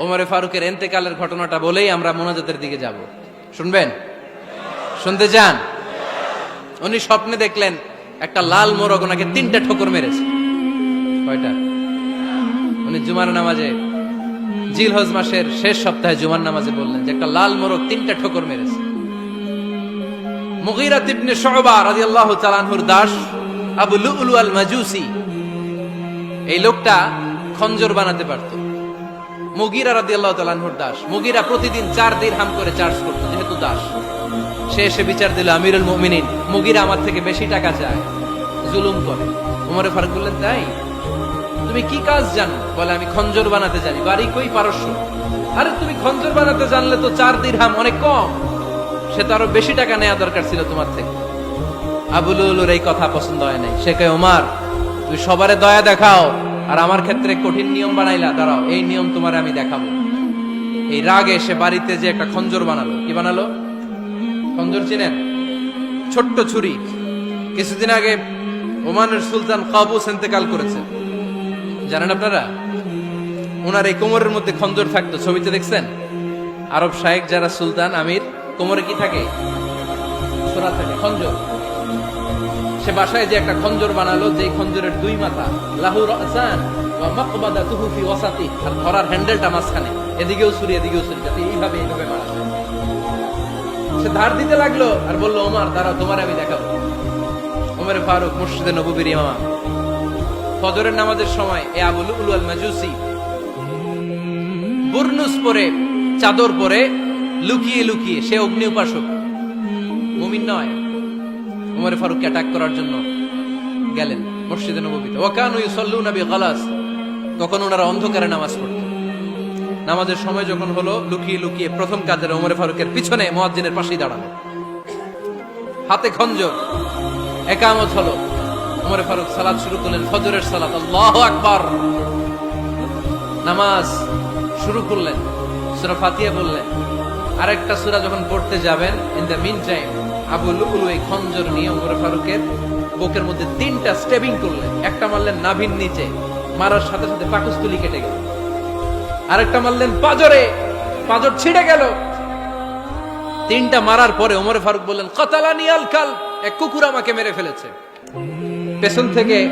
ওমরে ফারুকের এন্তেকালের ঘটনাটা বলেই আমরা মোনাজাতের দিকে যাব। শুনবেন? শুনতে চান? উনি স্বপ্নে দেখলেন একটা লাল মোরগ ওনাকে তিনটা ঠোকর মেরেছে। কয়টা? উনি জুমার নামাজে জিল হজ মাসের শেষ সপ্তাহে জুমার নামাজে বললেন যে একটা লাল মোরগ তিনটা ঠোকর মেরেছে। মুগিরা তিবনে শুবা রাদিয়াল্লাহু তাআলাহুর দাস, আবু আল মাজুসি এই লোকটা খঞ্জর বানাতে পারত। মুগিরা রাদিয়াল্লাহু তাআলাহুর দাস। মুগিরা প্রতিদিন চার দিন হাম করে চার্জ করতো, যেহেতু দাস। সে এসে বিচার দিল, আমিরুল মুমিনিন, মুগিরা আমার থেকে বেশি টাকা চায়। জুলুম করে। উমরে ফারুক বললেন, তাই? তুমি কি কাজ জানো? বলে, আমি খঞ্জর বানাতে জানি। বাড়ি কই পারস্য? আরে, তুমি খঞ্জর বানাতে জানলে তো চার দিন হাম অনেক কম। সে তো আরও বেশি টাকা নেওয়া দরকার ছিল তোমার থেকে। আবুলুলুর এই কথা পছন্দ হয় নাই। সে কে ওমার তুই সবারে দয়া দেখাও। আর আমার ক্ষেত্রে কঠিন নিয়ম বানাইলা, দাঁড়াও, এই নিয়ম তোমার আমি দেখাবো। এই রাগে সে বাড়িতে যে একটা খঞ্জর বানালো, কি বানালো? খঞ্জর চিনেন? ছোট্ট ছুরি। কিছুদিন আগে ওমানের সুলতান কাবুস এন্তেকাল করেছে। জানেন আপনারা? ওনার এই কোমরের মধ্যে খঞ্জর থাকতো, ছবিতে দেখছেন? আরব শাহেক যারা সুলতান, আমির, কোমরে কি থাকে? ছোড়া থাকে, খঞ্জর। সে বাসায় যে একটা খঞ্জর বানালো যে খঞ্জরের দুই মাথা, লাহু রাসান ওয়া মাকবাদা তুহু ফি ওয়াসাতি, আর ধরার হ্যান্ডেলটা মাঝখানে, এদিকেও ছুরি এদিকেও ছুরি, যাতে এইভাবে এইভাবে মারা সে ধার দিতে লাগল আর বলল, ওমার, দাঁড়াও, তোমার আমি দেখাবো। ওমর ফারুক মুর্শিদে নবীর ইমাম। ফজরের নামাজের সময় এ আবুল উলু আল মাজুসি বুরনুস পরে, চাদর পরে লুকিয়ে লুকিয়ে, সে অগ্নি উপাসক মুমিন নয় উমর ফারুককে অ্যাটাক করার জন্য গেলেন মসজিদে নবীতে ওয়াকানু ইউসাল্লুনা বিগালাস। তখন ওনারা অন্ধকারে নামাজ পড়তেন। নামাজের সময় যখন হলো, লুকিয়ে লুকিয়ে প্রথম কাজের ওমর ফারুকের পিছনে মুয়াজ্জিনের পাশেই দাঁড়ানো। হাতে খঞ্জর। একামত হলো। ওমর ফারুক সালাত শুরু করলেন, ফজরের সালাত, আল্লাহু আকবার। নামাজ শুরু করলেন, সূরা ফাতিহা বললেন আরেকটা সূরা যখন পড়তে যাবেন in the meantime Abu এই খঞ্জর নিয়ে ওমর ফারুকের বুকের মধ্যে তিনটা স্টেবিং করলেন। একটা মারলেন নাভির নিচে, মারার সাথে সাথে পাকস্থলী কেটে গেল। আরেকটা মারলেন পাজরে, পাজর ছিঁড়ে গেল। তিনটা মারার পরে ওমর ফারুক বললেন, কতালানি আল কাল এক কুকুর আমাকে মেরে ফেলেছে। পেছন থেকে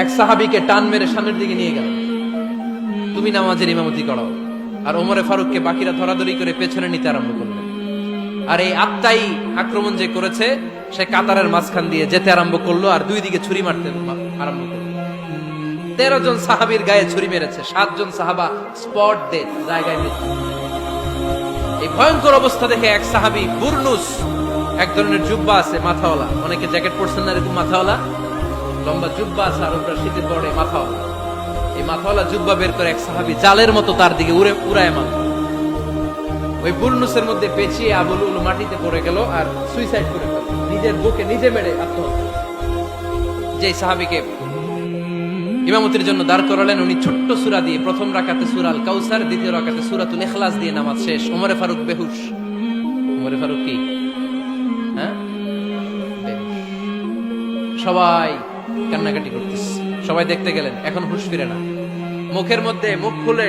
এক সাহাবিকে টান মেরে সামনের দিকে নিয়ে গেল। তুমি নামাজের ইমামতি করাও। আর ওমরে ফারুককে বাকিরা ধরাধরি করে পেছনে নিতে আরম্ভ করলেন। আর এই আত্মাই আক্রমণ যে করেছে, সে কাতারের মাঝখান দিয়ে যেতে আরম্ভ করল আর দুই দিকে ছুরি মারতে আরম্ভ করল। তেরো জন সাহাবির গায়ে ছুরি মেরেছে সাতজন সাহাবা স্পট ডেথ, জায়গায় এই ভয়ঙ্কর অবস্থা দেখে এক সাহাবি বুরনুস, এক ধরনের জুব্বা আছে, মাথাওয়ালা। অনেকে জ্যাকেট পরছেন না এরকম মাথাওয়ালা? লম্বা জুব্বা আছে আর ওটা শীতের পরে মাথাওয়ালা। এই মাথাওয়ালা জুব্বা বের করে এক সাহাবি জালের মতো তার দিকে উড়ে উড়ায় মারল। ওই বুরনুসের মধ্যে পেঁচিয়ে আবুল উলু মাটিতে পড়ে গেল আর সুইসাইড করে ফেল নিজের বুকে নিজে মেরে আত্মহত্যা যে সাহাবিকে ইমামতির জন্য দাঁড় করালেন, উনি ছোট্ট সুরা দিয়ে প্রথম রাকাতে সুরাল কাউসার দ্বিতীয় রাকাতে সুরাতুল ইখলাস দিয়ে নামাজ শেষ। ওমরে ফারুক বেহুশ। ওমরে ফারুক কি? হ্যাঁ? সবাই কান্নাকাটি করতেছে। সবাই দেখতে গেলেন, এখন হুশ ফিরে না। মুখের মধ্যে মুখ খুলে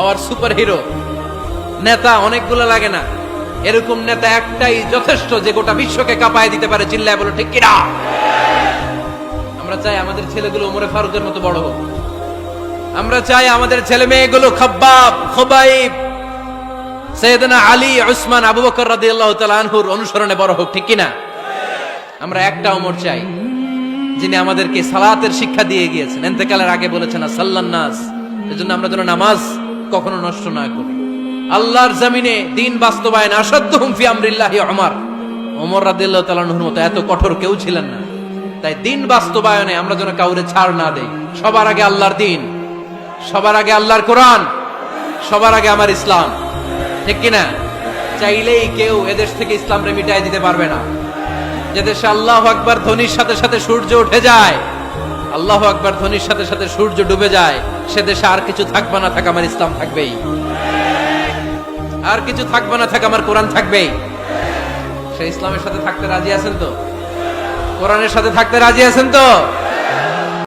our superhero নেতা অনেকগুলো লাগে না। এরকম নেতা একটাই যথেষ্ট যে গোটা বিশ্বকে কাঁপায় দিতে পারে, চিল্লায় বলো, ঠিক কিনা? আমরা চাই আমাদের ছেলেগুলো উমরে ফারুকের মতো বড় হোক। আমরা চাই আমাদের ছেলে মেয়েগুলো খাব্বাব, খোবাইব। সৈয়দনা আলী, উসমান, আবু বকর রাদিয়াল্লাহু তাআলা আনহুর অনুসরণে বড় হোক, ঠিক কিনা? আমরা একটা ওমর চাই, যিনি আমাদেরকে সালাতের শিক্ষা দিয়ে গিয়েছেন। এতেকালের আগে বলেছেন সাল্লান নাস। এজন্য আমরা যেন নামাজ কখনো নষ্ট না করি। আল্লাহর জমিনে দিন বাস্তবায়ন আসাধ্য হুমফি আমরিল্লাহি ওমর রাদিয়াল্লাহু তাআলা মতো এত কঠোর কেউ ছিলেন না। তাই দিন বাস্তবায়নে আমরা যেন কাউরে ছাড় না দেই। সবার আগে আল্লাহর দিন, সবার আগে আল্লাহর কোরআন, সবার আগে আমার ইসলাম। ঠিক কিনা? চাইলেই কেউ এদেশ থেকে ইসলামরে মিটাই দিতে পারবে না। যে দেশে আল্লাহ আকবার ধ্বনির সাথে সাথে সূর্য উঠে যায় আল্লাহ আকবার ধ্বনির সাথে সাথে সূর্য ডুবে যায়। সে দেশে আর কিছু থাকবে না থাকে, আমার ইসলাম থাকবেই। আর কিছু থাকবে না থাকে, আমার কোরআন থাকবেই। সে ইসলামের সাথে থাকতে রাজি আছেন তো? কোরআনের সাথে থাকতে রাজি আছেন তো?